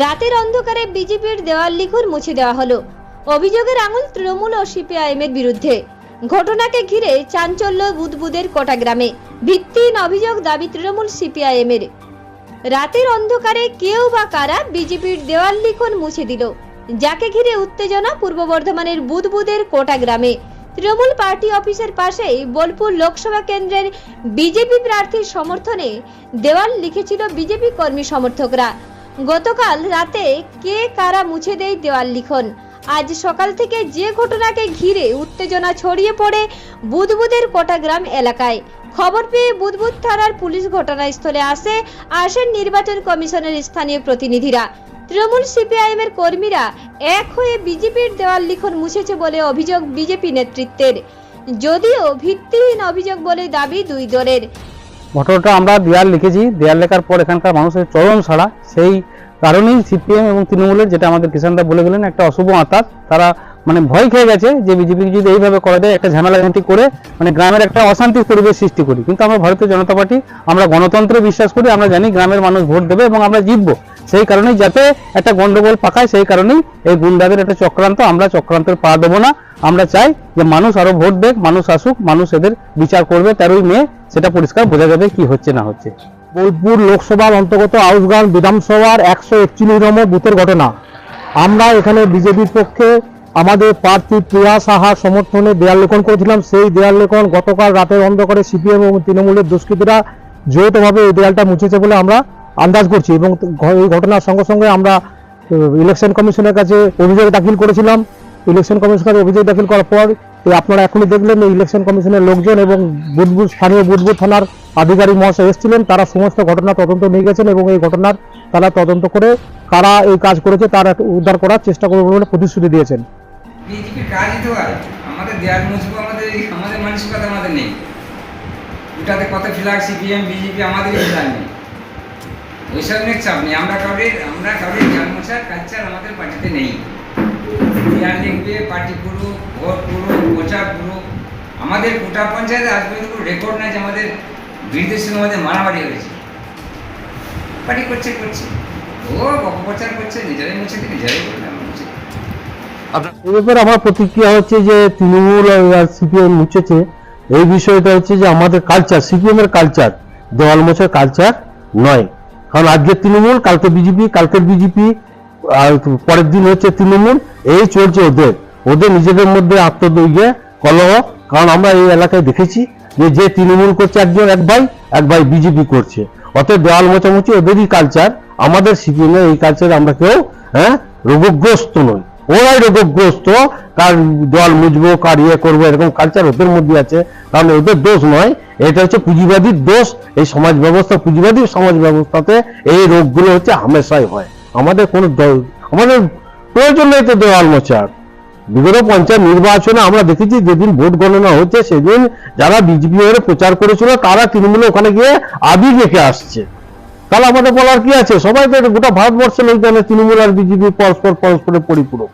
রাতের অন্ধকারে বিজেপির দেওয়াল লিখন মুছে দেওয়া হলো। অভিযোগের আঙুল তৃণমূল ও সিপিআইএম এর বিরুদ্ধে। ঘটনাকে ঘিরে চাঞ্চল্য বুদবুদের কোটা গ্রামে। ভিত্তিহীন অভিযোগ দাবি তৃণমূল সিপিআইএম এর রাতের অন্ধকারে কেউ বা কারা বিজেপির দেওয়াল লিখন মুছে দিল। যাকে ঘিরে উত্তেজনা পূর্ব বর্ধমানের বুদবুদের কোটা গ্রামে। তৃণমূল পার্টি অফিসের পাশেই বোলপুর লোকসভা কেন্দ্রের বিজেপি প্রার্থীর সমর্থনে দেওয়াল লিখেছিল বিজেপি কর্মী সমর্থকরা। গতকাল রাতে কে কারা মুছে দেয় দেওয়াল লিখন। আজ সকাল থেকে যে ঘটনাকে ঘিরে উত্তেজনা ছড়িয়ে পড়ে বুদবুদের কোটাগ্রাম এলাকায়। খবর পেয়ে বুদবুদ থানার পুলিশ ঘটনাস্থলে আসে, আসেন নির্বাচন কমিশনের স্থানীয় প্রতিনিধিরা। তৃণমূল সিপিআইএম এর কর্মীরা এক হয়ে বিজেপির দেওয়াল লিখন মুছেছে বলে অভিযোগ বিজেপি নেতৃত্বের। যদিও ভিত্তিহীন অভিযোগ বলে দাবি দুই দলের। ঘটনাটা আমরা দেয়াল লিখেছি। দেয়াল লেখার পর এখানকার মানুষের চরম ছাড়া সেই কারণেই সিপিএম এবং তৃণমূলের, যেটা আমাদের কিষানদা বলে গেলেন, একটা অশুভ আতাত তারা মানে ভয় খেয়ে গেছে যে বিজেপি যদি এইভাবে করা যায়, একটা ঝামেলা ঝাঁটি করে মানে গ্রামের একটা অশান্তির পরিবেশ সৃষ্টি করি। কিন্তু আমরা ভারতীয় জনতা পার্টি, আমরা গণতন্ত্রে বিশ্বাস করি, আমরা জানি গ্রামের মানুষ ভোট দেবে এবং আমরা জিতবো। সেই কারণেই যাতে একটা গন্ডগোল পাকায়, সেই কারণেই এই গুন্ডাদের একটা চক্রান্ত, আমরা চক্রান্তের পা দেবো না। আমরা চাই যে মানুষ আরও ভোট দেখ, মানুষ আসুক, মানুষ এদের বিচার করবে। তেরোই মে সেটা পরিষ্কার বোঝা যাবে কি হচ্ছে, না হচ্ছে। বোলপুর লোকসভার অন্তর্গত আউসগাঁও বিধানসভার একশো একচল্লিশ নম্বর বুথের ঘটনা। আমরা এখানে বিজেপির পক্ষে আমাদের প্রার্থী প্রিয়া সাহার সমর্থনে দেয়াল লেখন করেছিলাম। সেই দেয়াল লেখন গতকাল রাতের অন্ধকারে সিপিএম এবং তৃণমূলের দুষ্কৃতীরা যৌথভাবে এই দেয়ালটা মুছেছে বলে আমরা আন্দাজ করছি এবং এই ঘটনার সঙ্গে সঙ্গে আমরা ইলেকশন কমিশনের কাছে অভিযোগ দাখিল করেছিলাম। ইলেকশন কমিশনের কাছে অভিযোগ দাখিল করার পর এই আপনারা এখনই দেখলেন এই ইলেকশন কমিশনের লোকজন এবং বুধবুধ স্থানীয় বুধবুধ থানার আধিকারিক মহাশয় এসেছিলেন। তারা সমস্ত ঘটনা তদন্ত নিয়ে গেছেন এবং এই ঘটনার তারা তদন্ত করে কারা এই কাজ করেছে তার উদ্ধার করার চেষ্টা করবে বলে প্রতিশ্রুতি দিয়েছেন। আমাদের আমাদের নেই। ওইসব নিয়ে চাপ নেই। আমরা কাউরের আমরা কাউরের দেয়াল মোছার কালচার আমাদের পার্টিতে নেই। দেয়াল লিখবে, পার্টি পুরো ভোট পুরো প্রচার পুরো আমাদের কোটা পঞ্চায়েতে আজ পর্যন্ত কোনো রেকর্ড নাই যে আমাদের বিরোধীদের সঙ্গে আমাদের মারামারি হয়েছে। পার্টি করছে করছে। ও অপপ্রচার করছে, নিজেরাই মুছে নিজেরাই করবে আমরা প্রতিক্রিয়া হচ্ছে যে তৃণমূল আর সিপিএম মুছেছে। এই বিষয়টা হচ্ছে যে আমাদের কালচার সিপিএম এর কালচার দেওয়াল মোছার কালচার নয়। কারণ আজকের তৃণমূল, কালকে বিজেপি, কালকের বিজেপি, আর পরের দিন হচ্ছে তৃণমূল। এই চলছে ওদের। ওদের নিজেদের মধ্যে আত্মদৈর্ঘ্যে কলহ। কারণ আমরা এই এলাকায় দেখেছি যে যে তৃণমূল করছে একজন, এক ভাই এক ভাই বিজেপি করছে। অতএব দেওয়াল মোচামুচি ওদেরই কালচার আমাদের সিপিএম এই কালচারে আমরা কেউ হ্যাঁ রোগগ্রস্ত নই। ওরাই রোগগ্রস্ত। কার দেওয়াল মুজবো কার ইয়ে করব, এরকম কালচার ওদের মধ্যে আছে। কারণ ওদের দোষ নয়। এটা হচ্ছে পুঁজিবাদীর দোষ। এই সমাজ ব্যবস্থা, পুঁজিবাদী সমাজ ব্যবস্থাতে এই রোগগুলো হচ্ছে হামেশাই হয়। আমাদের কোনো আমাদের প্রয়োজন নেই তো দেওয়াল মোচার বিগত পঞ্চায়েত নির্বাচনে আমরা দেখেছি যেদিন ভোট গণনা হচ্ছে, সেদিন যারা বিজেপি হয়ে প্রচার করেছিল, তারা তৃণমূলে ওখানে গিয়ে আবির রেখে আসছে। তাহলে আমাদের বলার কি আছে? সবাই তো গোটা ভারতবর্ষের লোক জানে, তৃণমূল আর বিজেপি পরস্পর পরস্পরের পরিপূরক।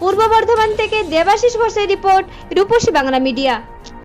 পূর্ব বর্ধমান থেকে দেবাশিস ঘোষের রিপোর্ট, রূপসী বাংলা মিডিয়া।